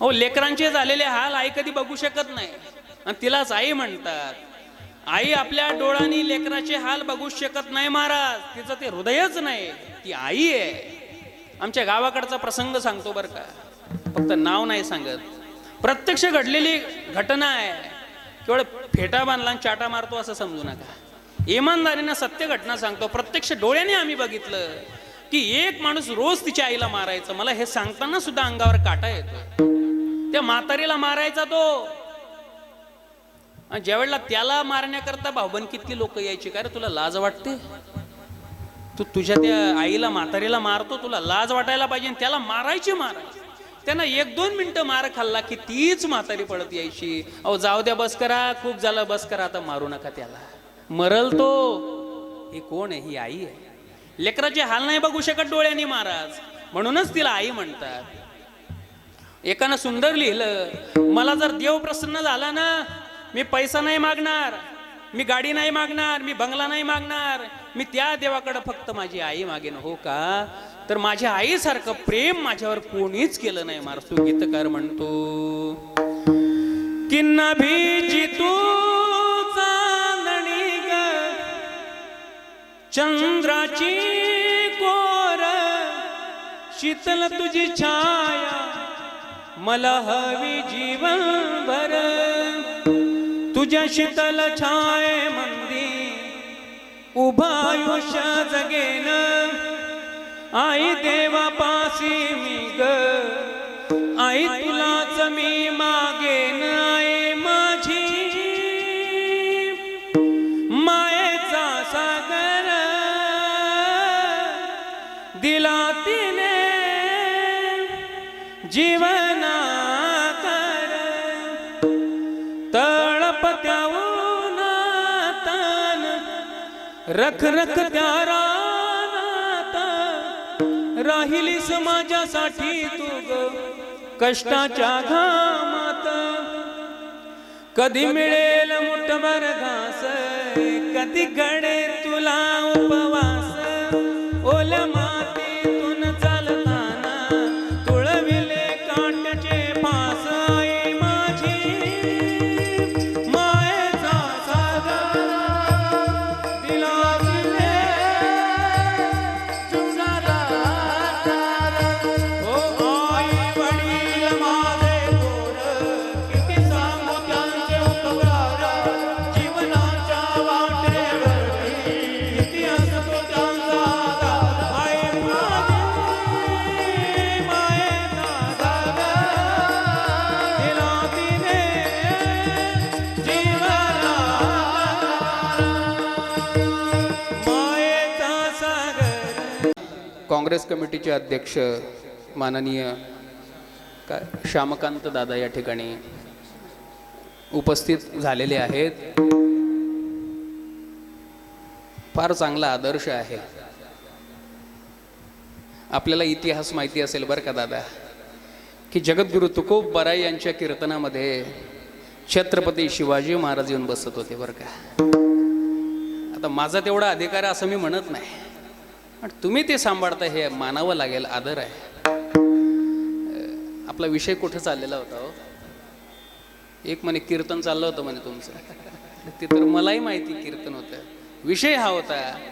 अहो लेकरांचे झालेले हाल आई कधी बघू शकत नाही. आणि तिलाच आई म्हणतात. आई आपल्या डोळ्यांनी लेकराचे हाल बघू शकत नाही महाराज. तिचं ते हृदयच नाही. ती आई आहे. आमच्या गावाकडचा प्रसंग सांगतो बरं का. फक्त नाव नाही सांगत. प्रत्यक्ष घडलेली घटना आहे. केवळ फेटा बांधला आणि चाटा मारतो असं समजू नका. इमानदारीनं सत्य घटना सांगतो. प्रत्यक्ष डोळ्याने आम्ही बघितलं की एक माणूस रोज तिच्या आईला मारायचं. मला हे सांगताना सुद्धा अंगावर काटा येतो त्या म्हातारीला मारायचा तो. ज्यावेळेला त्याला मारण्याकरता भाऊबंदकीतली लोक यायची का रे तुला लाज वाटते? तू तुझ्या त्या आईला म्हातारीला मारतो तुला लाज वाटायला पाहिजे त्याला मारायची मारायची त्यांना एक दोन मिनिटं मार खाल्ला की तीच म्हातारी पडत यायची. अहो जाऊ द्या बस करा खूप झालं बस करा आता मारू नका त्याला. मरल तो. ही कोण आहे? ही आई आहे. लेकराचे हाल नाही बघू शकत डोळ्यांनी महाराज. म्हणूनच तिला आई म्हणतात. एकानं सुंदर लिहिलं. मला जर देव प्रसन्न झाला ना मी पैसा नाही मागणार मी गाडी नाही मागणार मी बंगला नाही मागणार मी त्या देवाकडे फक्त माझी आई मागेन हो का? तर माझ्या आईसारखं प्रेम माझ्यावर कोणीच केलं नाही मारतो गीतकार म्हणतो. किन्ना नभीची तू चांदणी ग चंद्राची कोर शीतल तुझी छाया मला हवी जीवन भर. तुझ्या शीतल छाये मंदी. उभा आयुष्य जगेन. आई देवा पासी मी ग. आई तुलाच मी मागेन. आई माझी. मायेचा सागर. दिला तिने. जीवन रख रख त्या राहिलीस माझ्यासाठी तू ग कष्टाच्या घामात. कधी मिळेल मुठभर घास कधी घडे तुला उपवास. ओल्या काँग्रेस कमिटीचे अध्यक्ष माननीय काय श्यामकांत दादा या ठिकाणी उपस्थित झालेले आहेत. फार चांगला आदर्श आहे. आपल्याला इतिहास माहिती असेल बरं का दादा की जगद्गुरु तुकोब बराई यांच्या कीर्तनामध्ये छत्रपती शिवाजी महाराज येऊन बसत होते बरं का. आता माझा तेवढा अधिकार असं मी म्हणत नाही. पण तुम्ही ते सांभाळता हे मानावं लागेल आदर आहे. आपला विषय कुठं चाललेला होता हो? एक म्हणे कीर्तन चाललं होतं म्हणे तुमचं. ते तर मलाही माहिती कीर्तन होतं. विषय हा होता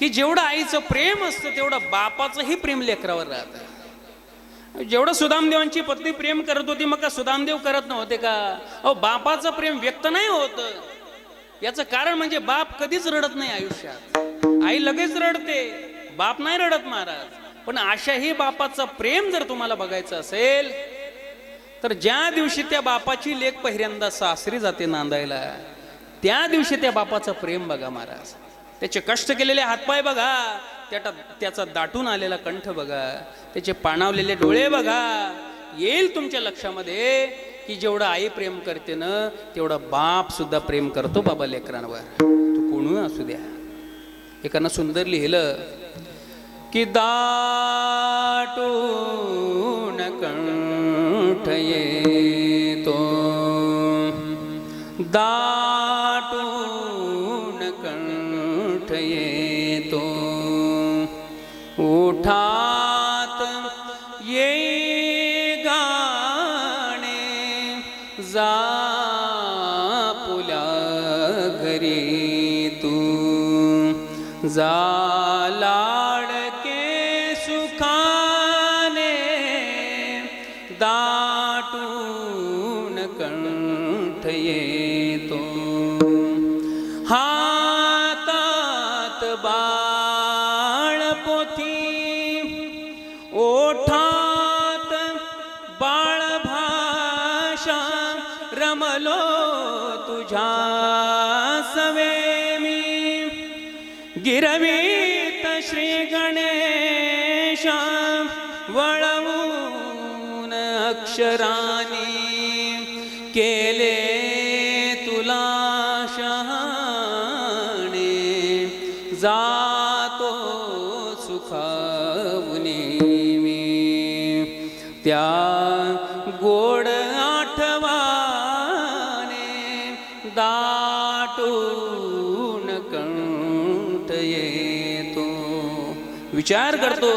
की जेवढं आईचं प्रेम असतं तेवढं बापाचंही प्रेम लेकरावर राहतं. जेवढं सुदामदेवांची पत्नी प्रेम करत होती मग का सुदामदेव करत नव्हते का? अहो बापाचं प्रेम व्यक्त नाही होत. याचं कारण म्हणजे बाप कधीच रडत नाही आयुष्यात. आई लगेच रडते. बाप नाही रडत महाराज. पण अशाही बापाचं प्रेम जर तुम्हाला बघायचं असेल तर ज्या दिवशी त्या बापाची लेख पहिल्यांदा सासरी जाते नांदायला त्या दिवशी त्या बापाचं प्रेम बघा महाराज. त्याचे कष्ट केलेले हातपाय बघा त्याचा त्याचा दाटून आलेला कंठ बघा त्याचे पाणावलेले डोळे बघा. येईल तुमच्या लक्षामध्ये की जेवढं आई प्रेम करते ना तेवढं बाप सुद्धा प्रेम करतो बाबा लेकरांवर. तू कोण असू द्या. एकानं सुंदर लिहिलं की दाटून कंठ येतो. दाटून कंठ येतो. उठा जा लाडके सुखाने दाटून कंठ येतो हातात बाळ पोथी ओठात बाळ भाषा रमलो तुझ्या सवे गिरवीत श्री गणेश वळवून अक्षरानी केले तुला शहाणे. जा विचार करतो.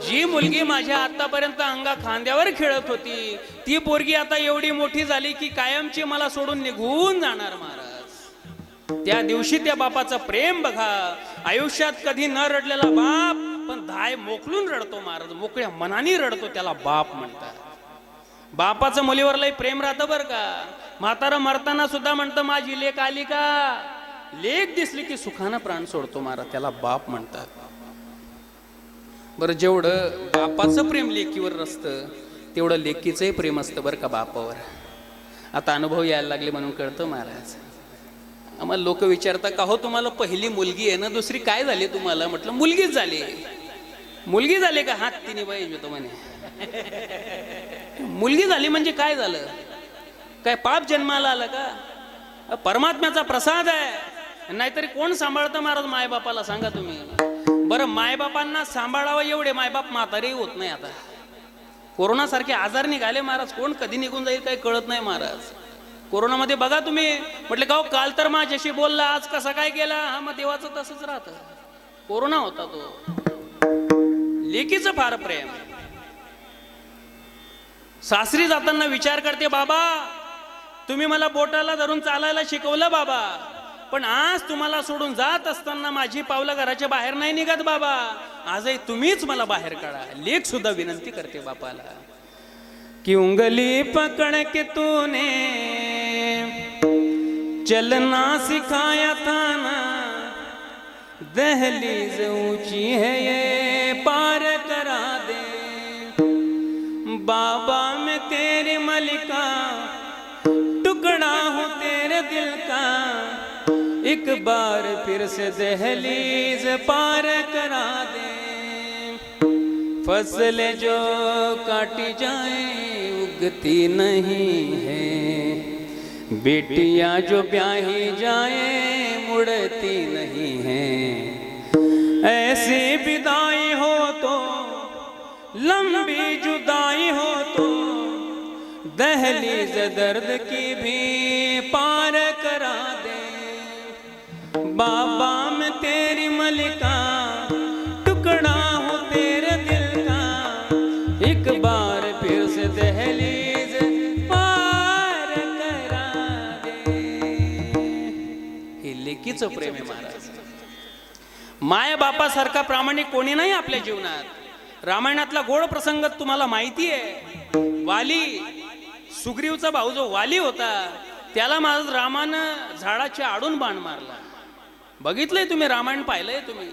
जी मुलगी माझ्या आतापर्यंत अंगा खांद्यावर खेळत होती ती पोरगी आता एवढी मोठी झाली की कायमची मला सोडून निघून जाणार महाराज. त्या दिवशी त्या बापाचं प्रेम बघा. आयुष्यात कधी न रडलेला बाप पण धाय मोकलून रडतो महाराज. मोकळ्या मनाने रडतो त्याला बाप म्हणतात. बापाचं मुलीवर लय प्रेम राहतं बरं का. म्हातारा मरताना सुद्धा म्हणतं माझी लेख आली का? लेख दिसली की सुखानं प्राण सोडतो महाराज त्याला बाप म्हणतात. बरं जेवढं बापाचं प्रेम लेकीवर असतं तेवढं लेकीचंही प्रेम असतं बरं का बापावर. आता अनुभव यायला लागले म्हणून कळतं महाराज. आम्हाला लोक विचारतात का हो तुम्हाला पहिली मुलगी आहे ना दुसरी काय झाली तुम्हाला? म्हटलं मुलगीच झाली. मुलगी झाली का? हात तिने पाहिजे होतं म्हणे. मुलगी झाली म्हणजे काय झालं? काय पाप जन्माला आलं का? परमात्म्याचा प्रसाद आहे. नाहीतरी कोण सांभाळतं महाराज? मायबापाला सांगा तुम्ही. बरं मायबापांना सांभाळावं एवढे मायबाप म्हातारे होत नाही आता. कोरोना सारखे आजार निघाले महाराज कोण कधी निघून जाईल काही कळत नाही महाराज. कोरोनामध्ये बघा तुम्ही म्हटलं का हो, काल तर माझ्याशी बोलला आज कसा काय गेला? हा मग देवाचं तसंच राहतं. कोरोना होता तो. लेकीचं फार प्रेम. सासरी जाताना विचार करते बाबा तुम्ही मला बोटाला धरून चालायला शिकवलं बाबा. पण आज तुम्हाला सोडून जात असताना माझी पावलं घराच्या बाहेर नाही निघत बाबा. आजही तुम्हीच मला बाहेर काढा. लेख सुद्धा विनंती करते बापाला. कि उंगली पकड़ के तूने चलना सिखाया था ना दहलीज ऊंची है ये पार करा दे. बाबा मैं तेरी मलिका एक बार फिर से दहलीज पार करा दे। फ़सल जो काटी जाए, उगती नहीं है। बेटियाँ जो ब्याही जाए, मुड़ती नहीं है। ऐसी विदाई हो तो लंबी जुदाई हो तो दहलीज दर्द की भी पार बाबा मैं तेरी मलिका टुकड़ा हो तेरे दिल का। एक बार फिर से दहलीज पार करा दे। हे लेकीचं प्रेम आहे महाराज. माय बापासारखा प्रामाणिक कोणी नाही आपल्या जीवनात. रामायणातला गोड प्रसंग तुम्हाला माहिती आहे. वाली सुग्रीवचा भाऊ जो वाली होता त्याला महाराज रामानं झाडाच्या आडून बाण मारला. बघितलंय तुम्ही रामायण पाहिलंय तुम्ही.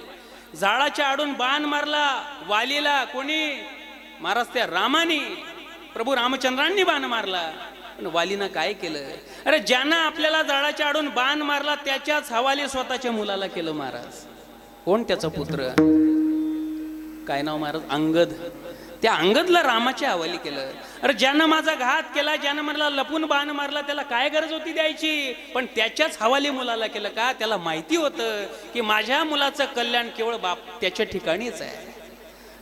झाडाच्या आडून बाण मारला वालीला कोणी? महाराज त्या रामानी प्रभू रामचंद्रांनी बाण मारला. पण वालीनं काय केलं? अरे ज्यानं आपल्याला झाडाच्या आडून बाण मारला त्याच्याच हवाली स्वतःच्या मुलाला केलं महाराज. कोण त्याचा पुत्र? काय नाव महाराज? अंगद. त्या अंगदला रामाच्या हवाली केलं. अरे ज्यानं माझा घात केला ज्यानं मला लपून बाण मारला त्याला काय गरज होती द्यायची? पण त्याच्याच हवाली मुलाला केलं का? त्याला माहिती होतं की माझ्या मुलाचं कल्याण केवळ बाप त्याच्या ठिकाणीच आहे.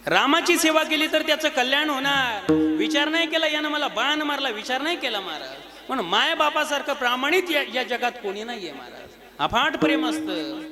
रामाची सेवा केली तर त्याचं कल्याण होणार. विचार नाही केला यानं मला बाण मारला विचार नाही केला महाराज. पण माय बापासारखं प्रामाणिक या या जगात कोणी नाहीये महाराज. अफाट प्रेम असतं.